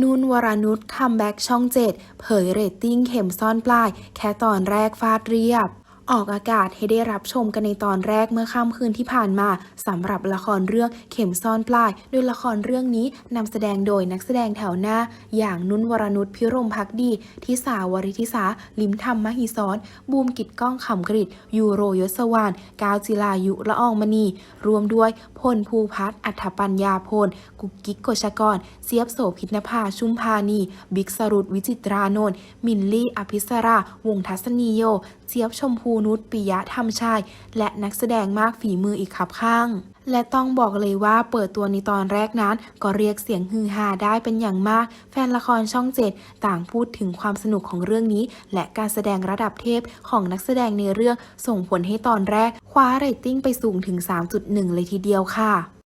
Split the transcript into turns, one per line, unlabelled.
นุ่นวรนุชคัมแบ็กช่องเจ็ดเผยเรตติ้งเข็มซ่อนปลาย แค่ตอนแรกฟาดเรียบ ออกอากาศให้ได้รับชมกันในตอนแรกเมื่อค่ำคืนที่ผ่านมาสำหรับละครเรื่องเข็มซ่อนปลาย โดยละครเรื่องนี้นำแสดงโดยนักแสดงแถวหน้า อย่างนุ่นวรนุชพิรมพักดีทิสาวริทิสา ลิมธรรมมหิศรบูมกิจก้องขำกริตยูโรยศวานกาวจิลายุละอองมณี รวมด้วยพลภูพัฒน์อัฐปัญญาพล กุกกิ๊กกชกรเสียบโสพินภาชุมพานี บิ๊กสรุตวิจิตรานนท์มินลี่ อภิสรา วงทัศนีโยเจี๊ยบชมพููนุชปิยะธรรมชาย และนักแสดงมากฝีมืออีกขับข้าง และต้องบอกเลยว่าเปิดตัวในตอนแรกนั้น ก็เรียกเสียงฮือฮาได้เป็นอย่างมาก แฟนละครช่องเจ็ดต่างพูดถึงความสนุกของเรื่องนี้ และการแสดงระดับเทพของนักแสดงในเรื่องส่งผลให้ตอนแรก คว้าเรตติ้งไปสูงถึง 3.1 เลยทีเดียวค่ะ